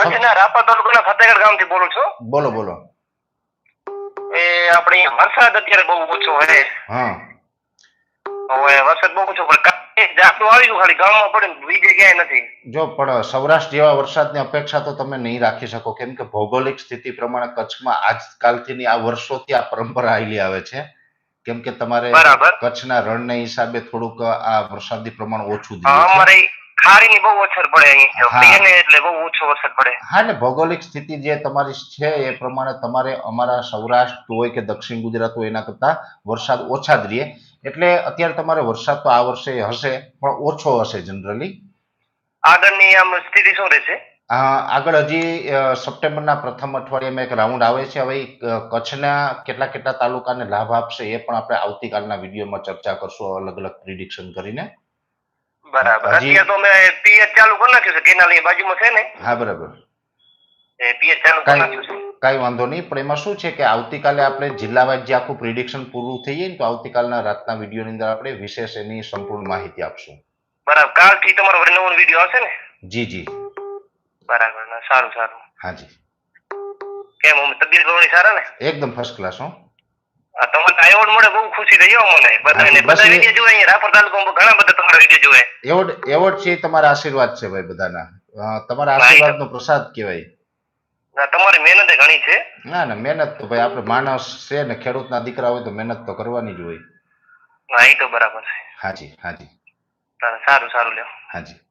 કચ્છના રાપર તાલુકાના ફતેગઢ ગામથી બોલું છું. બોલો બોલો. એ આપણે વરસાદ અત્યારે બહુ ઓછો હે. હા. હવે વરસાદ બહુ ઓછો પણ કાંઈ આવી ગયું ખાલી ગામમાં પડે બીજે ક્યાંય નથી. જો પણ સૌરાષ્ટ્ર જેવા વરસાદની અપેક્ષા તો તમે નહીં રાખી શકો. કેમ કે ભૌગોલિક સ્થિતિ પ્રમાણે કચ્છમાં આજકાલથી આ વર્ષોથી આ પરંપરા આવેલી આવે છે. કેમ કે તમારે. કચ્છના રણને હિસાબે થોડુંક આ વરસાદી પ્રમાણ ઓછું અમારે ખારીની બહુ અસર પડે. અહીંયા ને એટલે બહુ ઓછો અસર પડે. હા ને ભૌગોલિક સ્થિતિ જે તમારી છે એ પ્રમાણે તમારે અમારા સૌરાષ્ટ્ર હોય કે દક્ષિણ ગુજરાત હોય એના કરતા વરસાદ ઓછા જ રહે. એટલે અત્યારે તમારે વરસાદ તો આ વર્ષે હશે પણ ઓછો હશે જનરલી આગળની આમ સ્થિતિ શું રહેશે? આગળ હજી સપ્ટેમ્બરના પ્રથમ અઠવાડિયામાં એક રાઉન્ડ આવે છે. હવે કચ્છના કેટલા કેટલા તાલુકાને લાભ આપશે એ પણ આપણે આવતીકાલના વિડીયોમાં ચર્ચા કરશું અલગ અલગ પ્રિડિક્શન કરીને. બરાબર. અત્યારે તો મેં પીએચ ચાલુ કરી નાખ્યું છે. કેનાલની બાજુમાં છે ને? હા બરાબર. એ પીએચ ચાલુ કરી નાખ્યું છે. કાંઈ વાંધો નહીં પણ એમાં શું છે કે આવતીકાલે આપણે જિલ્લા વાઇઝ જે આખું પ્રિડિક્શન પૂરું થઈ જાય ને તો આવતીકાલના રાતના વિડીયોની અંદર આપણે વિશેષ એની સંપૂર્ણ માહિતી આપશું. બરાબર. કાલથી તમારો નવો વીડિયો આવશે ને? જી જી. બરાબર. સારું સારું. હાજી કેમ અમે તબિયત સારા ને? એકદમ ફર્સ્ટ ક્લાસ હો. તમને એવોર્ડ મળે બહુ ખુશી થઈ હો મને. બધાને બધા એ- જોવે અહીંયા રાપર તાલુકામાં ઘણા બધા તમારા વીડિયો જોવે એવોર્ડ એવોર્ડ છે તમારા આશીર્વાદ છે ભાઈ બધાના. તમારા આશીર્વાદનો પ્રસાદ કહેવાય. ના, તમારી મહેનત ઘણી છે. ના ના મહેનત તો ભાઈ આપણે માણસ છે ને ખેડૂતના દીકરા હોય તો મહેનત તો કરવાની જ હોય. હા એ તો બરાબર છે. હાજી હાજી. સારું સારું લ્યો. હાજી.